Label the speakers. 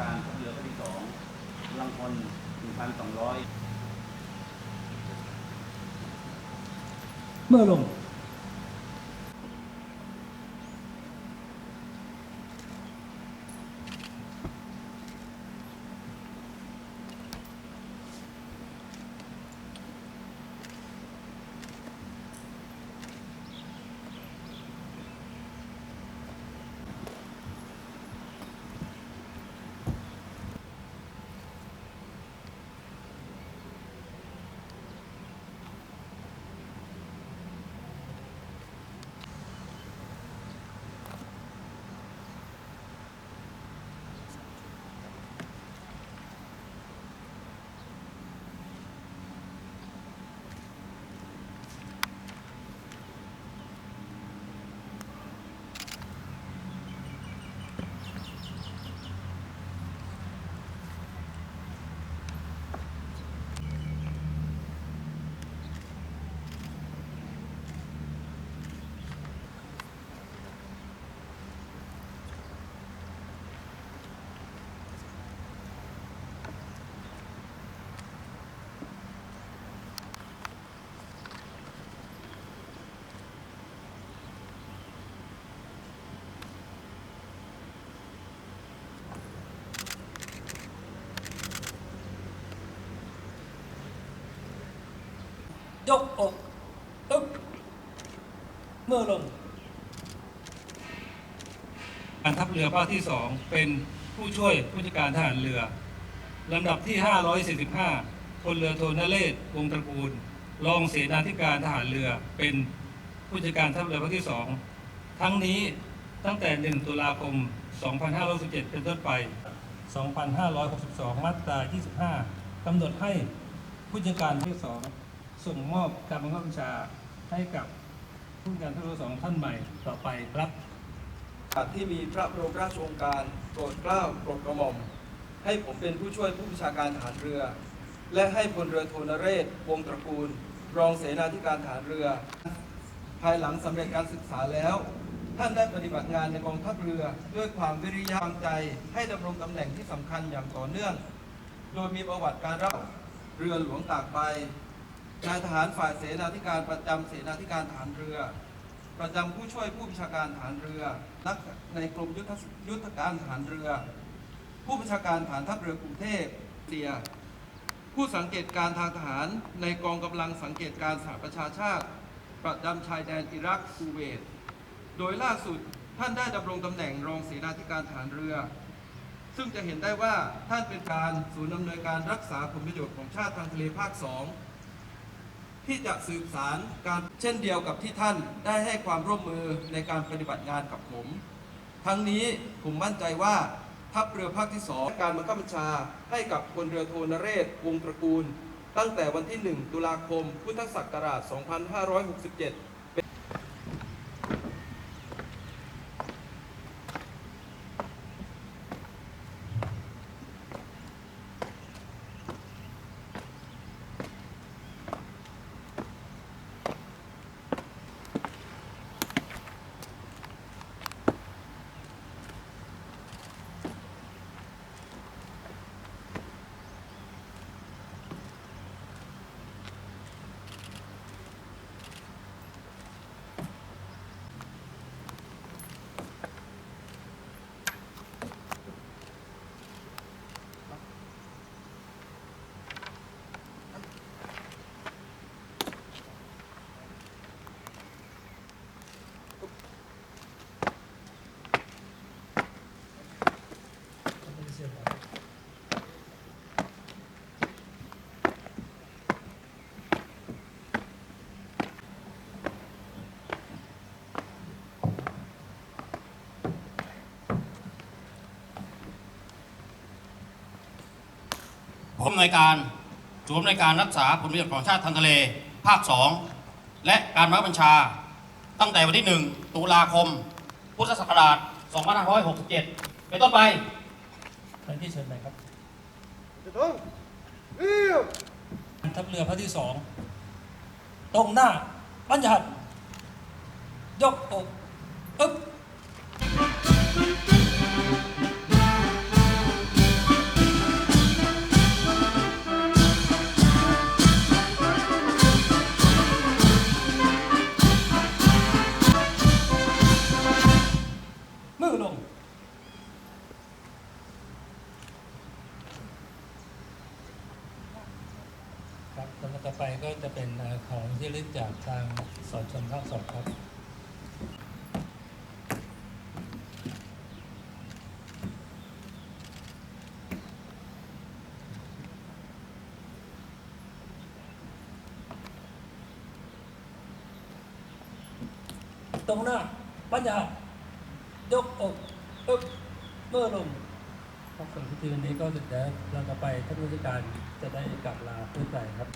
Speaker 1: การทัพเรือภาคที่สองกำลังพลหนึ่งพันสองร้อย
Speaker 2: เมื่อลง ยกอกอึ๊บเมื่อลง
Speaker 3: การทัพเรือภาคที่2เป็นผู้ช่วยผู้จัดการทหารเรือลำดับที่ 545พลเรือโทนเรศวงศ์ตระกูล รองเสนาธิการทหารเรือเป็นผู้จัดการทัพเรือภาคที่2ทั้งนี้ตั้งแต่ 1 ตุลาคม 2517เป็นต้นไป 2562 มาตรา 25 กำหนดให้ผู้จัดการที่2 ส่งมอบการบังคับบัญชาให้กับผู้การทัพเรือ2ท่านใหม่ต่อไปครับ
Speaker 4: ที่มีพระบรมราชโองการโปรดเกล้าโปรดกระหม่อม ให้ผมเป็นผู้ช่วยผู้บัญชาการทหารเรือ และให้พลเรือโทนเรศ วงตระกูล รองเสนาธิการทหารเรือ ภายหลังสำเร็จการศึกษาแล้ว ท่านได้ปฏิบัติงานในกองทัพเรือ ด้วยความวิริยะใจ ให้ดำรงตำแหน่งที่สำคัญอย่างต่อเนื่อง โดยมีประวัติการรับเรือหลวงตากใบ นายทหารฝ่ายเสนาธิการประจำเสนาธิการทหารเรือ ประจำผู้ช่วยผู้บัญชาการทหารเรือนักในกรมยุทธยุทธการทหารเรือ ผู้บัญชาการฐานทัพเรือกรุงเทพเตียผู้สังเกตการทางทหารในกองกำลังสังเกตการสหประชาชาติ ประจำชายแดนอิรักคูเวต โดยล่าสุดท่านได้ดำรงตำแหน่งรองเสนาธิการทหารเรือ ซึ่งจะเห็นได้ว่าท่านเป็นการศูนย์อำนวยการรักษาผลประโยชน์ของชาติทางทะเลภาคสอง ที่จะสืบสารการเช่นเดียวกับที่ท่านได้ให้ความร่วมมือในการปฏิบัติงานกับผม ทั้งนี้ผมมั่นใจว่าทัพเรือภาคที่สองการบังคับบัญชาให้กับพลเรือโทนเรศวงตระกูล ตั้งแต่วันที่ 1 ตุลาคม พุทธศักราช 2567
Speaker 5: ผมในวยการศูนย์ในวยการรักษาผลประโยชน์ของชาติทางทะเล ภาค 2 และการบังคับบัญชา ตั้งแต่วันที่ 1 ตุลาคม พุทธศักราช 2567 เป็นต้นไป
Speaker 3: ท่านที่เชิญไปครับ
Speaker 4: จะต้องเรียบ
Speaker 3: ทัพเรือภาคที่สอง ตรงหน้า บัญญัติยกอก ที่ระลึกจากทางสอนชนภาคสองครับตรงหน้า ปัญญายกอกอึบเมื่อลงครับส่วนพิธีวันนี้ก็เสร็จแล้วเราจะไปท่านผู้จัดการจะได้กลับลาเพื่อไปครับ